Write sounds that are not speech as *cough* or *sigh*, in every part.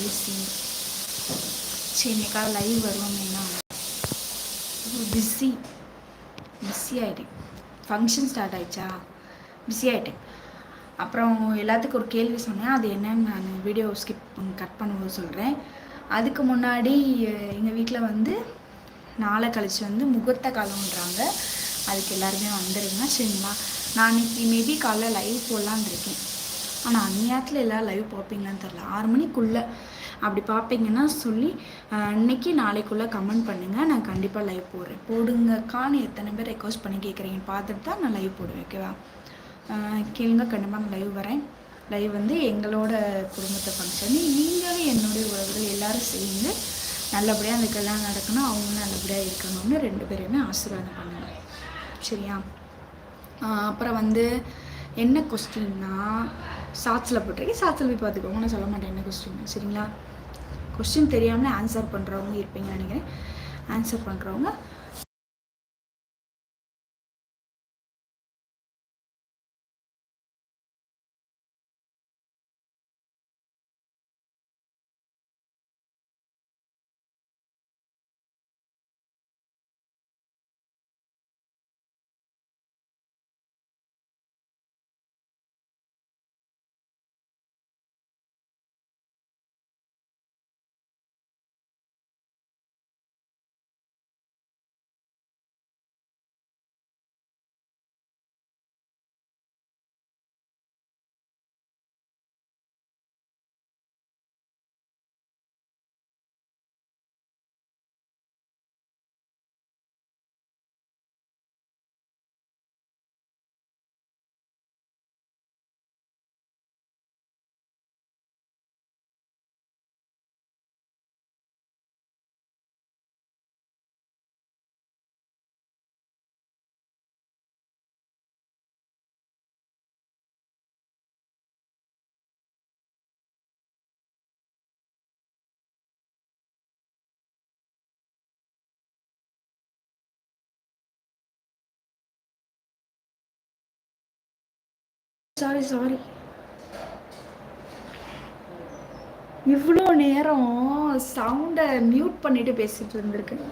பேசி சரி இன்னைக்கா லைவ் வருவோமேனா பிஸி பிஸி ஆகிட்டேன் ஃபங்க்ஷன் ஸ்டார்ட் ஆயிடுச்சா பிஸி ஆகிட்டேன் அப்புறம் எல்லாத்துக்கும் ஒரு கேள்வி சொன்னேன் அது என்னன்னு நான் வீடியோ ஸ்கிப் கட் பண்ணும்போது சொல்கிறேன் அதுக்கு முன்னாடி எங்கள் வீட்டில் வந்து நாளை கழிச்சு வந்து முகூர்த்த காலம்ன்றாங்க அதுக்கு எல்லாருமே வந்துடுங்க சரிங்களா நான் இன்னைக்கு மேபி காலைல லைவ் போடலான் இருக்கேன் ஆனால் அந்நேரத்தில் எல்லாம் லைவ் பார்ப்பீங்களான்னு தெரில ஆறு மணிக்குள்ளே அப்படி பார்ப்பீங்கன்னா சொல்லி இன்னைக்கு நாளைக்குள்ளே கமெண்ட் பண்ணுங்கள் நான் கண்டிப்பாக லைவ் போடுறேன். போடுங்கக்கான்னு எத்தனை பேர் ரெக்வஸ்ட் பண்ணி கேட்குறீங்க பார்த்துட்டு தான் நான் லைவ் போடுவேன் ஓகேவா கேளுங்க கண்டிப்பாக நான் லைவ் வரேன். லைவ் வந்து எங்களோட குடும்பத்தை ஃபங்க்ஷன் நீங்களும் என்னுடைய உறவுகள் எல்லாரும் சேர்ந்து நல்லபடியாக அந்த கல்யாணம் நடக்கணும். அவங்களும் நல்லபடியாக இருக்கணும்னு ரெண்டு பேரையுமே ஆசீர்வாதம் பண்ணுங்க. சரியா? அப்புறம் வந்து என்ன கொஸ்டின்னா ஷார்ட்ஸில் போட்டிருக்கேன். ஷார்ட்ஸில் போய் பார்த்துக்கோங்க. நான் சொல்ல மாட்டேன் என்ன கொஸ்டின் சரிங்களா? கொஸ்டின் தெரியாமல் ஆன்சர் பண்ணுறவங்க இருப்பீங்கன்னு நினைக்கிறேன். ஆன்சர் பண்ணுறவங்க சாரி சாரி இவ்வளோ நேரம் சவுண்டை மியூட் பண்ணிட்டு பேசிட்டு இருந்திருக்கேன்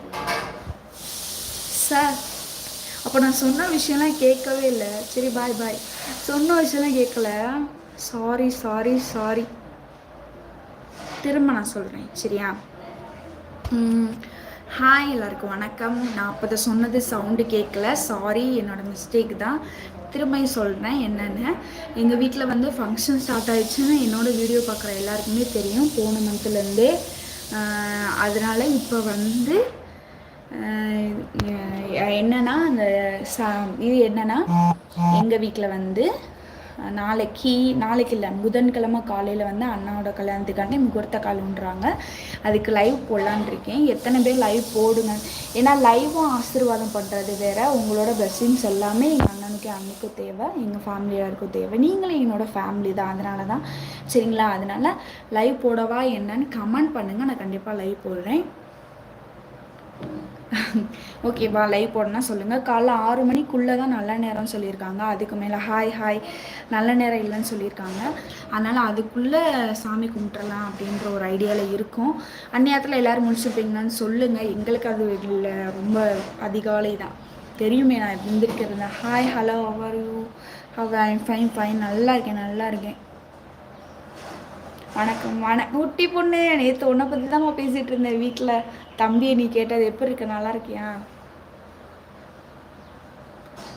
சார் அப்போ நான் சொன்ன விஷயம்லாம் கேட்கவே இல்லை. சரி பாய் பாய் சொன்ன விஷயம்லாம் கேட்கல. சாரி சாரி சாரி திரும்ப நான் சொல்கிறேன் சரியா? ஹாய் எல்லாருக்கும் வணக்கம். நான் அப்போ சொன்னது சவுண்டு கேட்கல. சாரி என்னோட மிஸ்டேக் தான். திரும்ப சொல்கிறேன் என்னென்னு. எங்கள் வீட்டில் வந்து ஃபங்க்ஷன் ஸ்டார்ட் ஆயிடுச்சுன்னு என்னோடய வீடியோ பார்க்குற எல்லாருக்குமே தெரியும். போன மந்த்துலேருந்தே அதனால் இப்போ வந்து என்னென்னா என்னன்னா அந்த சா இது என்னன்னா எங்கள் வீட்டில் வந்து நாளைக்கு நாளைக்கு இல்லை புதன்கிழமை காலையில் வந்து அண்ணாவோட கல்யாணத்துக்காண்டி முகூர்த்த காலம்ன்றாங்க அதுக்கு லைவ் போடலான்னு இருக்கேன். எத்தனை பேர் லைவ் போடுங்க. ஏன்னா லைவும் ஆசீர்வாதம் பண்ணுறது வேற. உங்களோட பிளஸ்ஸிங்ஸ் எல்லாமே எங்கள் அண்ணனுக்கு அன்னைக்கும் தேவை. எங்கள் ஃபேமிலியாருக்கும் தேவை. நீங்களும் என்னோட ஃபேமிலி தான். அதனால தான் சரிங்களா? அதனால லைவ் போடவா என்னன்னு கமெண்ட் பண்ணுங்கள் நான் கண்டிப்பாக லைவ் போடுறேன். *laughs* ஓகேவா லைவ் போடனா சொல்லுங்கள் காலைல ஆறு மணிக்குள்ளே தான் நல்ல நேரம்னு சொல்லியிருக்காங்க. அதுக்கு மேலே ஹாய் ஹாய் நல்ல நேரம் இல்லைன்னு சொல்லியிருக்காங்க. அதனால் அதுக்குள்ளே சாமி கும்பிட்றலாம் அப்படின்ற ஒரு ஐடியாவில் இருக்கும். அந்நேரத்தில் எல்லோரும் முடிச்சுப்பீங்கன்னு சொல்லுங்கள் எங்களுக்கு அது இல்லை ரொம்ப அதிகாலை தான். தெரியுமே நான் இருந்திருக்கிறேன் hi hello how are you how I fine fine நல்லா இருக்கேன் நல்லா இருக்கேன். வணக்கம். வண குட்டி பொண்ணு நேற்று உன்னை பற்றி தான் பேசிகிட்டு இருந்தேன் வீட்டில் தம்பியை நீ கேட்டது எப்படி இருக்க? நல்லா இருக்கியா?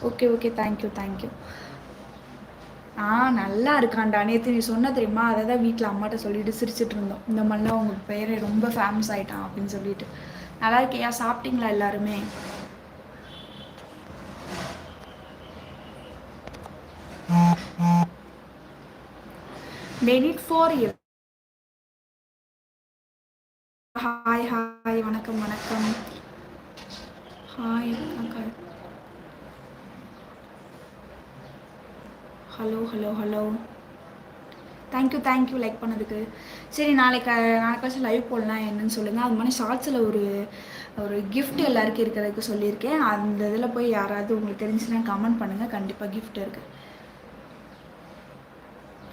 Okay okay. Thank you thank you ஆ நல்லா இருக்கான்டா. நேற்று நீ சொன்ன தெரியுமா? அதை தான் வீட்டில் அம்மாட்ட சொல்லிட்டு சிரிச்சிட்டு இருந்தோம். இந்த மாதிரிலாம் உங்கள் பேர் ரொம்ப ஃபேமஸ் ஆயிட்டான் அப்படின்னு சொல்லிட்டு. நல்லா இருக்கியா? சாப்பிட்டீங்களா எல்லாருமே? டெனிட் ஃபார் இயர் ஹாய் ஹாய் வணக்கம் வணக்கம். ஹாய் வணக்கம் hello hello hello thank you thank you like பண்ணதுக்கு. சரி நாளைக்கு நாளைக்காச்சும் லைவ் போடலாம் என்னன்னு சொல்லுங்கள் அது மாதிரி ஷார்ட்ஸில் ஒரு ஒரு கிஃப்ட் எல்லாருக்கும் இருக்கிறதுக்கு சொல்லியிருக்கேன். அந்த இதில் போய் யாராவது உங்களுக்கு தெரிஞ்சுன்னா கமெண்ட் பண்ணுங்கள் கண்டிப்பாக கிஃப்ட் இருக்குது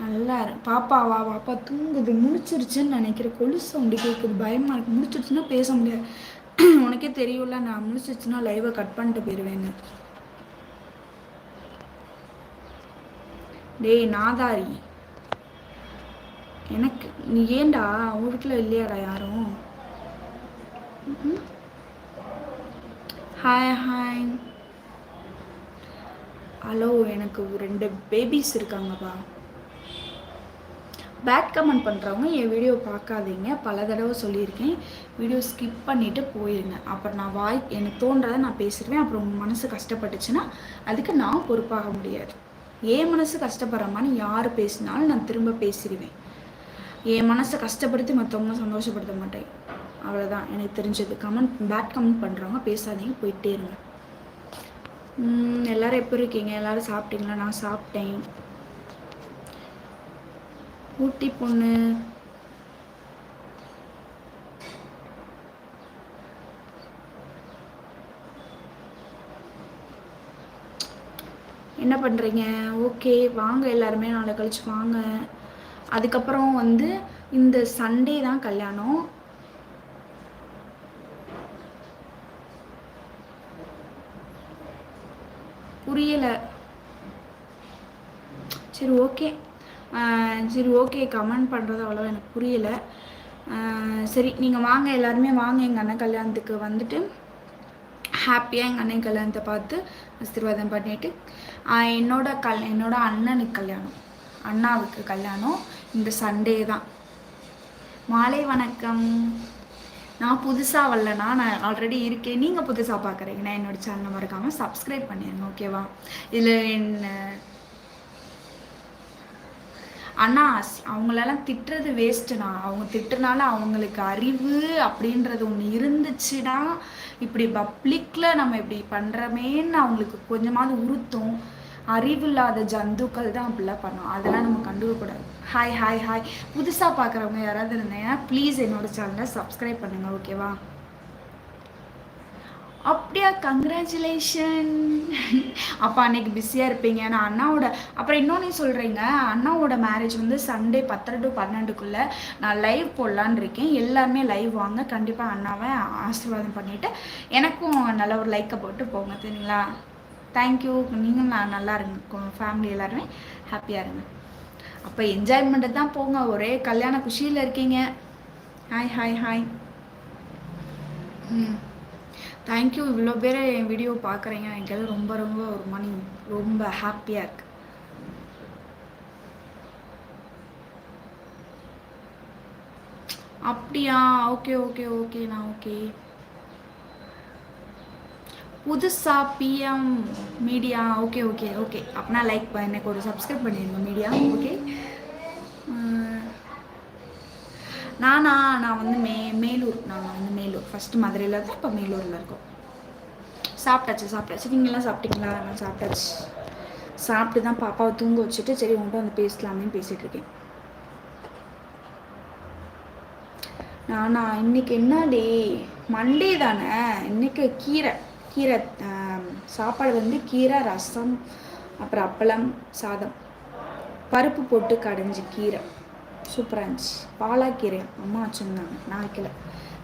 நல்லா பாப்பாவா பாப்பா தூங்குது. முடிச்சிருச்சுன்னு நினைக்கிறேன். கொலு சவுண்டு கேட்குது பயமாக இருக்கு. முடிச்சிருச்சுன்னா பேச முடியாது. *clears throat* உனக்கே தெரியும்ல நான் முடிச்சிருச்சுன்னா லைவை கட் பண்ணிட்டு போயிடுவேன்னு டேய் நாதாரி. எனக்கு நீ ஏண்டா உன் வீட்டில் இல்லையாடா யாரும்? ஹாய் ஹாய் ஹலோ எனக்கு ரெண்டு பேபிஸ் இருக்காங்கப்பா. பேட் கமெண்ட் பண்ணுறவங்க என் வீடியோ பார்க்காதீங்க. பல தடவை சொல்லியிருக்கேன். வீடியோ ஸ்கிப் பண்ணிவிட்டு போயிருங்க. அப்புறம் நான் வாய் எனக்கு தோன்றதை நான் பேசிடுவேன் அப்புறம் உங்கள் மனசு கஷ்டப்பட்டுச்சுன்னா அதுக்கு நான் பொறுப்பாக முடியாது. என் மனசு கஷ்டப்படுற மாதிரி யார் பேசினாலும் நான் திரும்ப பேசிடுவேன். என் மனசை கஷ்டப்படுத்தி மற்றவங்க சந்தோஷப்படுத்த மாட்டேன். அவ்வளோதான் எனக்கு தெரிஞ்சது. கமெண்ட் பேட் கமெண்ட் பண்ணுறவங்க பேசாதீங்க. போயிட்டே இருங்க. எல்லோரும் எப்படி இருக்கீங்க? எல்லோரும் சாப்பிட்டீங்களா? நான் சாப்பிட்டேன். ஊட்டி பொண்ணு. என்ன பண்ணுறீங்க ஓகே வாங்க எல்லாருமே நாளை கழிச்சு வாங்க. அதுக்கப்புறம் வந்து இந்த சண்டே தான் கல்யாணம். புரியலை. சரி ஓகே. சரி ஓகே கமெண்ட் பண்ணுறது அவ்வளோ எனக்கு புரியலை. சரி நீங்கள் வாங்க எல்லாருமே வாங்க எங்கள் அண்ணன் கல்யாணத்துக்கு வந்துட்டு ஹாப்பியாக எங்கள் அண்ணன் கல்யாணத்தை பார்த்து ஆசீர்வாதம் பண்ணிவிட்டு என்னோட கல் என்னோட அண்ணனுக்கு கல்யாணம் அண்ணாவுக்கு கல்யாணம் இந்த சண்டே தான். மாலை வணக்கம். நான் புதுசாக வரலனா நான் ஆல்ரெடி இருக்கேன். நீங்கள் புதுசாக பார்க்குறீங்கன்னா என்னோடய சேனலை மறக்காமல் சப்ஸ்கிரைப் பண்ணிடுங்க ஓகேவா இதில் என்ன அண்ணா அவங்களெல்லாம் திட்டுறது வேஸ்ட்டுண்ணா அவங்க திட்டுனால அவங்களுக்கு அறிவு அப்படின்றது ஒன்று இருந்துச்சுன்னா இப்படி பப்ளிக்கில் நம்ம இப்படி பண்ணுறமேன்னு அவங்களுக்கு கொஞ்சமாவது உறுத்தும். அறிவில்லாத ஜந்துக்கள் தான் அப்படிலாம் பண்ணும். அதெல்லாம் நம்ம கண்டுக்கக்கூடாது. ஹாய் ஹாய் ஹாய் புதுசாக பார்க்குறவங்க யாராவது இருந்தீங்கன்னா ப்ளீஸ் என்னோட சேனலை சப்ஸ்கிரைப் பண்ணுங்கள் ஓகேவா அப்படியா கங்க்ராச்சுலேஷன் அப்போ அன்னைக்கு பிஸியாக இருப்பீங்க. நான் அண்ணாவோட அப்புறம் இன்னொன்று சொல்கிறீங்க அண்ணாவோட மேரேஜ் வந்து சண்டே பத்தரை டு பன்னெண்டுக்குள்ளே நான் லைவ் போடலான் இருக்கேன். எல்லாருமே லைவ் வாங்க. கண்டிப்பாக அண்ணாவை ஆசீர்வாதம் பண்ணிவிட்டு எனக்கும் நல்ல ஒரு லைக்கை போட்டு போங்க சரிங்களா? தேங்க்யூ நீங்களும் நான் நல்லா இருங்க ஃபேமிலி எல்லாருமே ஹாப்பியாக இருங்க. அப்போ என்ஜாய்மெண்ட்டு தான் போங்க. ஒரே கல்யாண குஷியில் இருக்கீங்க. ஹாய் ஹாய் ஹாய் ம். தேங்க்யூ இவ்வளோ பேர் என் வீடியோ பார்க்குறீங்க. எனக்கு ரொம்ப ரொம்ப ஒரு மணி ரொம்ப ஹாப்பியாக இருக்கு. அப்படியா? ஓகே ஓகே ஓகேண்ணா ஓகே புதுசாக PM media okay okay okay அப்படின்னா லைக் எனக்கு ஒரு சப்ஸ்கிரைப் பண்ணிடுங்க மீடியா ஓகே நானா நான் வந்து மே மேலூர் நாங்கள் வந்து மேலூர். ஃபஸ்ட்டு மதுரையில் தான் இப்போ மேலூரில் இருக்கோம். சாப்பிட்டாச்சு சாப்பிட்டாச்சு. நீங்களாம் சாப்பிட்டீங்களா? நான் சாப்பிட்டாச்சு. சாப்பிட்டு தான் பாப்பாவை தூங்க வச்சுட்டு சரி உங்கள்கிட்ட வந்து பேசலாமே பேசிகிட்டு இருக்கேன். நானா இன்னைக்கு என்ன டே மண்டே தானே? இன்னைக்கு கீரை. கீரை சாப்பாடு வந்து கீரை ரசம் அப்புறம் அப்பளம் சாதம். பருப்பு போட்டு கடைஞ்சி கீரை. சூப்பராக இருந்துச்சு பாலாக்கீரை அம்மா வச்சுருந்தாங்க. நான் வைக்கல.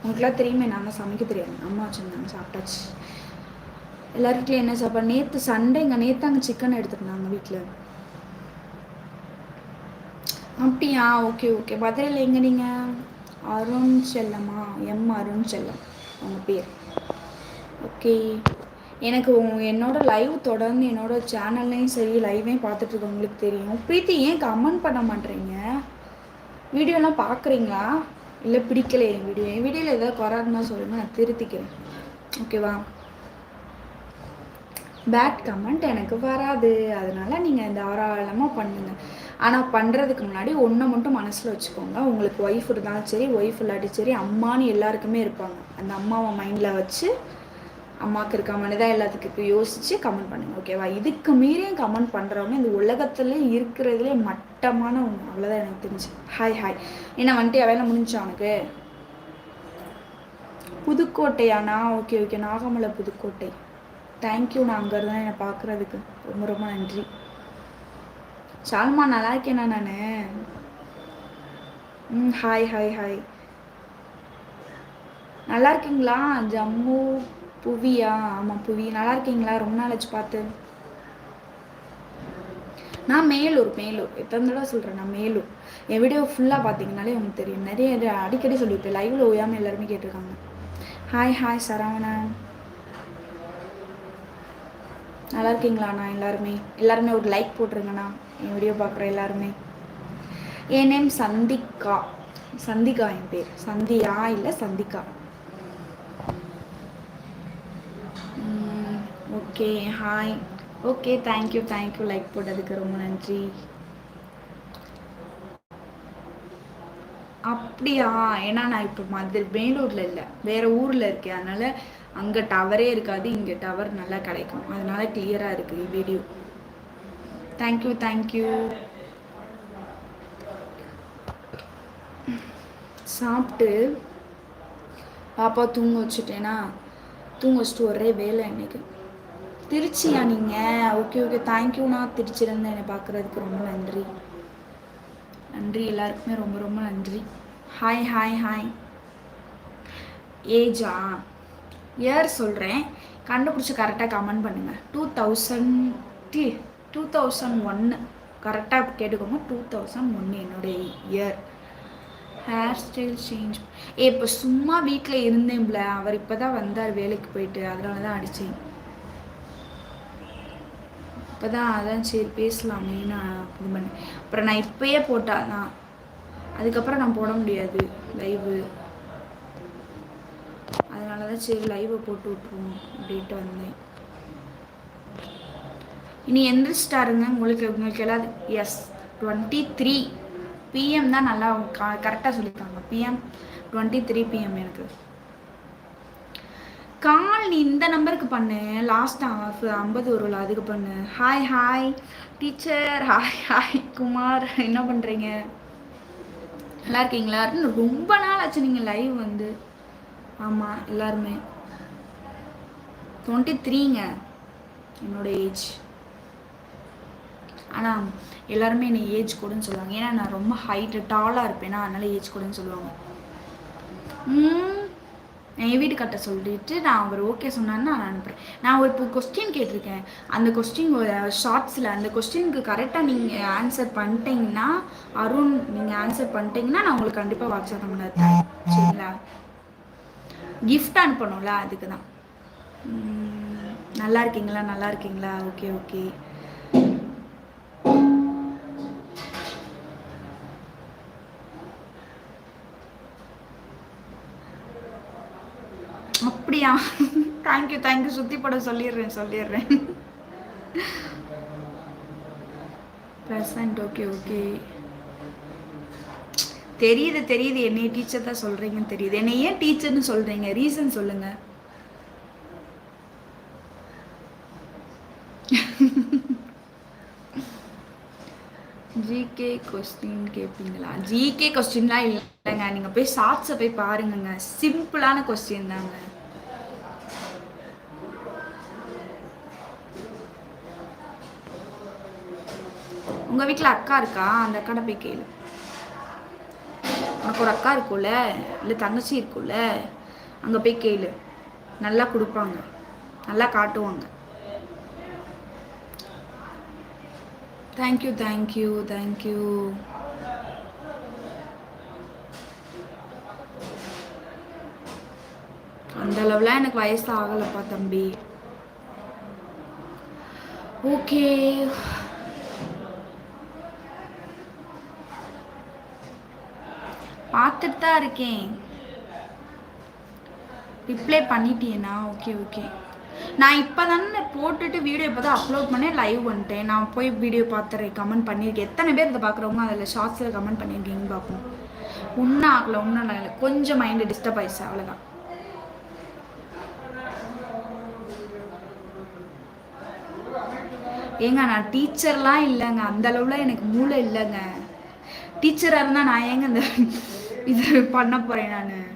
உங்களுக்குலாம் தெரியுமே நான் சமைக்க தெரியாது. அம்மா வச்சுருந்தாங்க சாப்பிட்டாச்சு. எல்லாருக்கிட்டையும் என்ன சாப்பாடு? நேற்று சண்டே இங்கே நேற்று அங்கே சிக்கன் எடுத்துருந்தாங்க வீட்டில் அப்படியா? ஓகே ஓகே மதுரையில் எங்கே நீங்கள் அருண் செல்லம்மா. எம் அருண் செல்லம். அவங்க பேர். ஓகே எனக்கு என்னோட லைவ் தொடர்ந்து என்னோட சேனல்லையும் சரி லைவையும் பார்த்துட்டு உங்களுக்கு தெரியும். பிரீத்தி ஏன் கமெண்ட் பண்ண மாட்டேறீங்க வீடியோலாம் பார்க்குறீங்களா? இல்லை பிடிக்கல என் வீடியோ என் வீடியோவில் ஏதாவது குறாருன்னா சொல்லுங்கள் நான் திருத்திக்கிறேன். ஓகேவா பேட் கமெண்ட் எனக்கு வராது. அதனால் நீங்கள் தாராளமாக பண்ணுங்கள் ஆனால் பண்ணுறதுக்கு முன்னாடி ஒன்றை மட்டும் மனசில் வச்சுக்கோங்க. உங்களுக்கு ஒய்ஃப் இருந்தாலும் சரி ஒய்ஃப் இல்லாட்டி சரி அம்மானு எல்லாருக்குமே இருப்பாங்க. அந்த அம்மாவை மைண்டில் வச்சு அம்மாவுக்கு இருக்க மாதிரி எல்லாத்துக்கும் யோசித்து கமெண்ட் பண்ணுங்கள் ஓகேவா இதுக்கு மீறியும் கமெண்ட் பண்ணுறவங்க இந்த உலகத்துல இருக்கிறதுலே மட்டமான ஒன்று அவ்வளோதான் எனக்கு தெரிஞ்சு. ஹாய் ஹாய் என்ன வந்துட்டு வேலை முடிஞ்சா உனக்கு? புதுக்கோட்டையாண்ணா? Okay okay Nagamalai Pudukkottai. Thank you நான் அங்கே இருந்தால் என்னை பார்க்குறதுக்கு ரொம்ப ரொம்ப நன்றி. சால்மா நல்லா இருக்கேனா நான். ம் ஹாய் ஹாய் ஹாய் நல்லா இருக்கீங்களா? ஜம்மு? புவியா? ஆமாம் புவி. நல்லா இருக்கீங்களா? ரொம்ப நாளாச்சு பார்த்து. நான் மேலூர் மேலூர். எத்தனை தடவை சொல்கிறேன் நான் மேலூர். என் வீடியோ ஃபுல்லாக பார்த்தீங்கனாலே உங்களுக்கு தெரியும். நிறைய அடிக்கடி சொல்லியிருப்பேன் லைவில் ஓயாமல் எல்லாருமே கேட்டிருக்காங்க. ஹாய் ஹாய் சரவணன் நல்லா இருக்கீங்களாண்ணா எல்லாருமே. எல்லாருமே ஒரு லைக் போட்டுருங்கண்ணா. என் வீடியோ பார்க்குற எல்லாருமே. என் நேம் சந்திகா. சந்திகா என் பேர். சந்தியா இல்லை Sandhika. Okay hi okay thank you thank you like போட்டதுக்கு ரொம்ப நன்றி. அப்படியா? ஏன்னா நான் இப்போ மதுரை பெங்களூரில் இல்லை. வேறு ஊரில் இருக்கேன். அதனால் அங்கே டவரே இருக்காது. இங்கே டவர் நல்லா கிடைக்கும். அதனால கிளியராக இருக்குது வீடியோ தேங்க்யூ தேங்க்யூ சாப்பிட்டு பாப்பா தூங்க வச்சுட்டேனா? தூங்க வச்சுட்டு ஒரே வேலை இன்னைக்கு. திருச்சியா நீங்கள் ஓகே ஓகே தேங்க்யூண்ணா திருச்சியிலேருந்து என்னை பார்க்குறதுக்கு ரொம்ப நன்றி. நன்றி எல்லாருக்குமே ரொம்ப ரொம்ப நன்றி. ஹாய் ஹாய் ஹாய் ஏஜா இயர் சொல்கிறேன் கண்டுபிடிச்சி கரெக்டாக கமெண்ட் பண்ணுங்கள் two thousand D two thousand ஒன்று கரெக்டாக கேட்டுக்கோங்க. டூ தௌசண்ட் ஒன்று என்னுடைய இயர் ஹேர் ஸ்டைல் சேஞ்ச் ஏ இப்போ சும்மா வீட்டில் இருந்தேன்ல. அவர் இப்போ தான் வந்தார் வேலைக்கு போயிட்டு. அதனால தான் அடித்தேன் இப்போ தான் அதான் சரி பேசலாமே நான் இது பண்ணேன் அப்புறம் நான் இப்போயே போட்டால் தான். அதுக்கப்புறம் நான் போட முடியாது லைவு அதனால தான் சரி லைவை போட்டு விட்ருவோம் அப்படின்ட்டு வந்தேன். இனி எந்திரிச்சிட்டாருங்க உங்களுக்கு உங்களுக்கு எல்லாம் எஸ் டுவெண்ட்டி த்ரீ பிஎம் தான் நல்லா கரெக்டாக சொல்லியிருக்காங்க. பிஎம் டுவெண்ட்டி த்ரீ பிஎம் எனக்கு. கால் நீ இந்த நம்பருக்கு பண்ணு. லாஸ்ட் ஐம்பது வரும்ல அதுக்கு பண்ணு. Hi hi teacher hi hi Kumar என்ன பண்ணுறீங்க நல்லா இருக்கீங்களா? ரொம்ப நாள் ஆச்சு நீங்கள் லைவ் வந்து. ஆமாம் எல்லாருமே. டுவெண்ட்டி த்ரீங்க என்னோட ஏஜ் ஆனால் எல்லாருமே என்னை ஏஜ் கூடன்னு சொல்லுவாங்க. ஏன்னா நான் ரொம்ப ஹைட்டு டாலாக இருப்பேனா. அதனால ஏஜ் கூடன்னு சொல்லுவாங்க. என் வீட்டு சொல்லிட்டு நான் அவர் ஓகே சொன்னான்னு நான் அனுப்புகிறேன் நான் ஒரு இப்போ கொஸ்டின் கேட்டிருக்கேன். அந்த கொஸ்டின் ஷார்ட்ஸில் அந்த கொஸ்டினுக்கு கரெக்டாக நீங்கள் ஆன்சர் பண்ணிட்டீங்கன்னா அருண் நீங்கள் ஆன்சர் பண்ணிட்டீங்கன்னா நான் உங்களுக்கு கண்டிப்பாக வாட்ஸ்அப் நம்பர் தரேன். சரிங்களா? கிஃப்ட் அனுப்பணும்ல அதுக்கு தான் நல்லா இருக்கீங்களா? நல்லா இருக்கீங்களா? ஓகே ஓகே அப்படியா? தேங்க்யூ தேங்க்யூ சுத்தி பட சொல்லிடுறேன் சொல்லிடுறேன். ப்ரெசன்ட் ஓகே ஓகே தெரியுது தெரியுது. என்னைய டீச்சர் தான் சொல்றீங்கன்னு தெரியுது. என்னை ஏன் டீச்சர்னு சொல்றீங்க? ரீசன் சொல்லுங்க. ஜிகே கொஸ்டின் கேட்பீங்களா ஜிகே கொஸ்டின்லாம் இல்லைங்க. நீங்கள் போய் ஷார்ட்ஸை போய் பாருங்கங்க. சிம்பிளான கொஸ்டின் தாங்க. உங்கள் வீட்டில் அக்கா இருக்கா? அந்த அக்காட போய் கேளு. உனக்கு ஒரு அக்கா இருக்கும்ல இல்லை தங்கச்சி இருக்கும்ல அங்கே போய் கேளு. நல்லா கொடுப்பாங்க. நல்லா காட்டுவாங்க. தேங்க்யூ தேங்க்யூ தேங்க்யூ அந்த அளவுலாம் எனக்கு வயசு ஆகலப்பா தம்பி. ஓகே பார்த்துட்டு தான் இருக்கேன் ரிப்ளை பண்ணிட்டேனா ஓகே ஓகே நான் இப்போ தானே போட்டுட்டு வீடியோ இப்போ தான் அப்லோட் பண்ணேன் லைவ் வந்துட்டேன். நான் போய் வீடியோ பார்த்துறேன் கமெண்ட் பண்ணியிருக்கேன். எத்தனை பேர் இதை பார்க்குறவங்க அதில் ஷார்ட்ஸில் கமெண்ட் பண்ணியிருக்கீங்கன்னு பார்ப்போம். ஒன்றும் ஆகலை ஒன்றும் ஆகலை. கொஞ்சம் மைண்டு டிஸ்டர்ப் ஆயிடுச்சு அவ்வளோதான் ஏங்க நான் டீச்சர்லாம் இல்லைங்க. அந்த அளவில் எனக்கு மூளை இல்லைங்க. டீச்சராக இருந்தால் நான் ஏங்க இந்த இது பண்ண போகிறேன் நான்.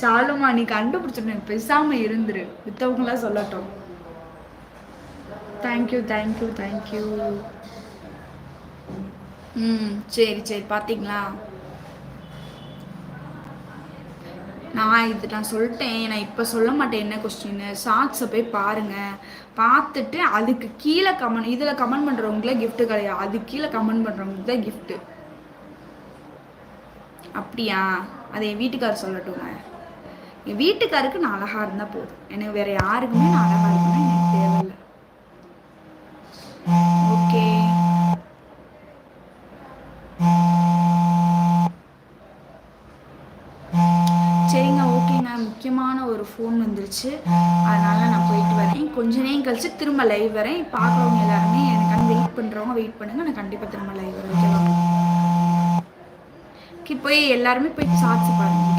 சாலுமா நீ கண்டுபிடிச்சிருந்தேன் பேசாம இருந்துரு. மித்தவங்களா சொல்லட்டும். தேங்க்யூ தேங்க்யூ தேங்க்யூ ம் சரி சரி பார்த்தீங்களா நான் இது நான் சொல்லிட்டேன் நான் இப்போ சொல்ல மாட்டேன் என்ன கொஸ்டின்னு ஷார்ட்ஸை போய் பாருங்கள் பார்த்துட்டு அதுக்கு கீழே கமெண்ட் இதில் கமெண்ட் பண்ணுறவங்களே கிஃப்ட்டு கிடையாது. அதுக்கு கீழே கமெண்ட் பண்ணுறவங்களுக்கு தான் கிஃப்ட்டு அப்படியா? அதை என் வீட்டுக்காரர் சொல்லட்டுங்க. என் வீட்டுக்காருக்கு நான் அழகாக இருந்தால் போதும். எனக்கு வேறு யாருக்குமே நான் அழகாக இருக்கணும் ஃபோன் அதனால நான் போயிட்டு வரேன். கொஞ்ச நேரம் கழிச்சு திரும்ப லைவ் வரேன். பார்க்குறவங்க எல்லாருமே எனக்கான வெயிட் பண்ணுறவங்க வெயிட் பண்ணுங்க. நான் கண்டிப்பாக திரும்ப லைவ் வரேன் போய் எல்லாருமே போய் சாட்சி பாருங்க.